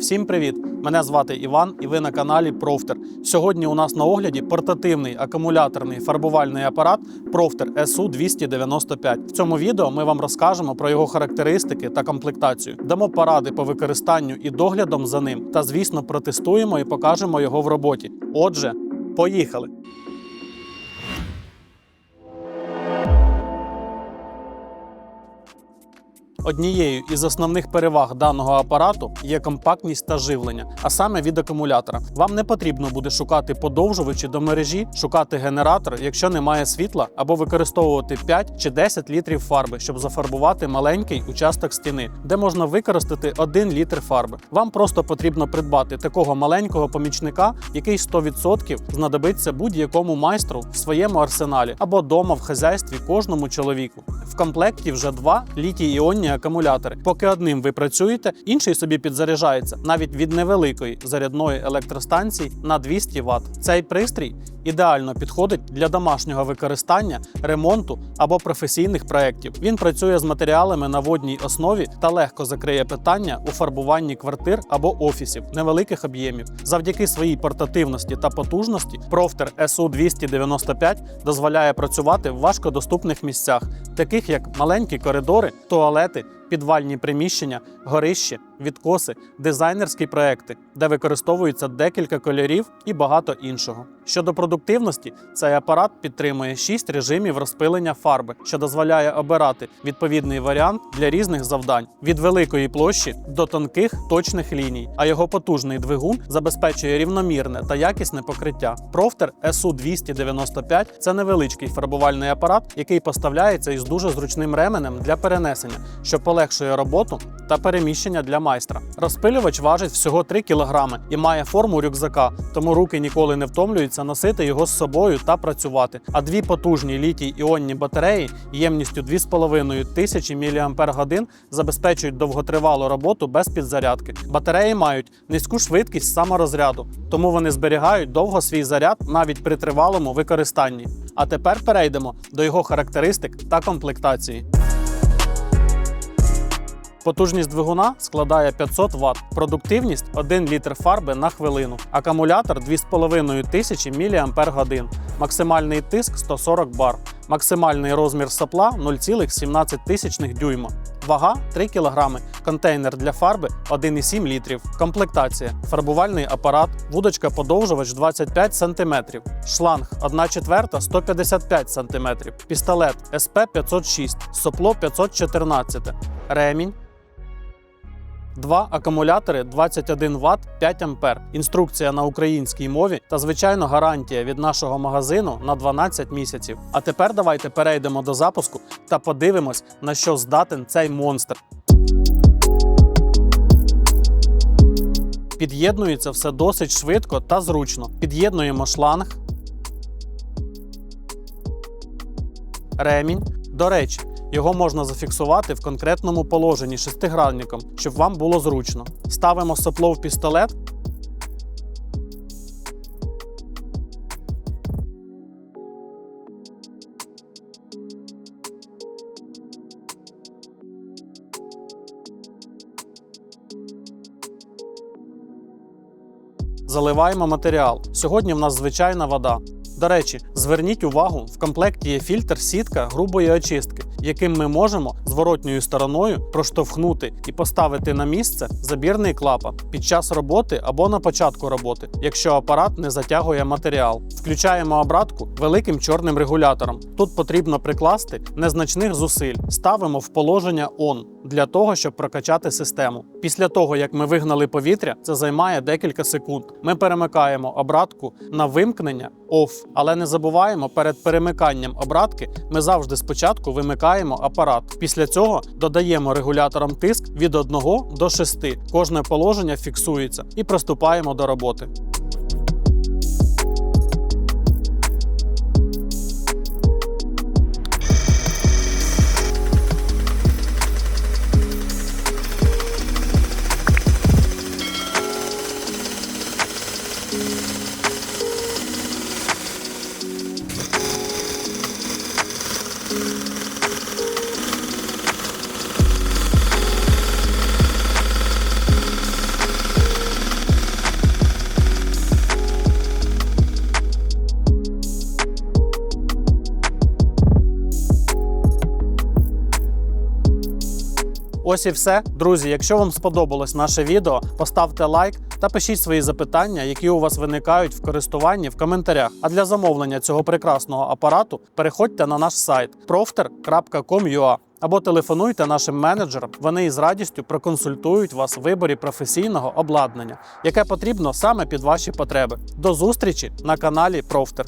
Всім привіт! Мене звати Іван, і ви на каналі Профтер. Сьогодні у нас на огляді портативний акумуляторний фарбувальний апарат Профтер SU 295. В цьому відео ми вам розкажемо про його характеристики та комплектацію. Дамо поради по використанню і доглядом за ним. Та, звісно, протестуємо і покажемо його в роботі. Отже, поїхали! Однією із основних переваг даного апарату є компактність та живлення, а саме від акумулятора. Вам не потрібно буде шукати подовжувачі до мережі, шукати генератор, якщо немає світла, або використовувати 5 чи 10 літрів фарби, щоб зафарбувати маленький участок стіни, де можна використати 1 літр фарби. Вам просто потрібно придбати такого маленького помічника, який 100% знадобиться будь-якому майстру в своєму арсеналі або дома в хазяйстві кожному чоловіку. В комплекті вже два акумулятори. Поки одним ви працюєте, інший собі підзаряджається навіть від невеликої зарядної електростанції на 200 Вт. Цей пристрій ідеально підходить для домашнього використання, ремонту або професійних проєктів. Він працює з матеріалами на водній основі та легко закриє питання у фарбуванні квартир або офісів невеликих об'ємів. Завдяки своїй портативності та потужності Профтер SU 295 дозволяє працювати в важкодоступних місцях, таких як маленькі коридори, туалети, something. Підвальні приміщення, горищі, відкоси, дизайнерські проекти, де використовується декілька кольорів і багато іншого. Щодо продуктивності, цей апарат підтримує 6 режимів розпилення фарби, що дозволяє обирати відповідний варіант для різних завдань від великої площі до тонких точних ліній. А його потужний двигун забезпечує рівномірне та якісне покриття. Профтер SU 295 це невеличкий фарбувальний апарат, який поставляється із дуже зручним ременем для перенесення, що полегшує роботу та переміщення для майстра. Розпилювач важить всього 3 кг і має форму рюкзака, тому руки ніколи не втомлюються носити його з собою та працювати. А дві потужні літій іонні батареї ємністю 2,5 тисячі мАч забезпечують довготривалу роботу без підзарядки. Батареї мають низьку швидкість саморозряду, тому вони зберігають довго свій заряд навіть при тривалому використанні. А тепер перейдемо до його характеристик та комплектації. Потужність двигуна складає 500 Вт, продуктивність 1 літр фарби на хвилину, акумулятор 2500 мАч, максимальний тиск 140 бар, максимальний розмір сопла 0,17 дюйма. Вага 3 кг, контейнер для фарби 1,7 літрів. Комплектація: фарбувальний апарат, вудочка подовжувач 25 см, шланг 1 четверта 155 см, пістолет СП 506, сопло 514, ремінь. Два акумулятори 21 Вт 5 А. Інструкція на українській мові та звичайно гарантія від нашого магазину на 12 місяців. А тепер давайте перейдемо до запуску та подивимось, на що здатен цей монстр. Під'єднується все досить швидко та зручно. Під'єднуємо шланг. Ремінь. До речі, його можна зафіксувати в конкретному положенні шестигранником, щоб вам було зручно. Ставимо сопло в пістолет. Заливаємо матеріал. Сьогодні в нас звичайна вода. До речі, зверніть увагу, в комплекті є фільтр сітка грубої очистки, яким ми можемо зворотньою стороною проштовхнути і поставити на місце забірний клапан під час роботи або на початку роботи, якщо апарат не затягує матеріал. Включаємо обратку великим чорним регулятором. Тут потрібно прикласти незначних зусиль. Ставимо в положення ON для того, щоб прокачати систему. Після того, як ми вигнали повітря, це займає декілька секунд. Ми перемикаємо обратку на вимкнення OFF, але не забуваємо перед перемиканням обратки ми завжди спочатку вимикаємо апарат. Після цього додаємо регулятором тиск від 1 до 6. Кожне положення фіксується і приступаємо до роботи. Ось і все. Друзі, якщо вам сподобалось наше відео, поставте лайк та пишіть свої запитання, які у вас виникають в користуванні в коментарях. А для замовлення цього прекрасного апарату переходьте на наш сайт profter.com.ua або телефонуйте нашим менеджерам. Вони із радістю проконсультують вас в виборі професійного обладнання, яке потрібно саме під ваші потреби. До зустрічі на каналі Профтер.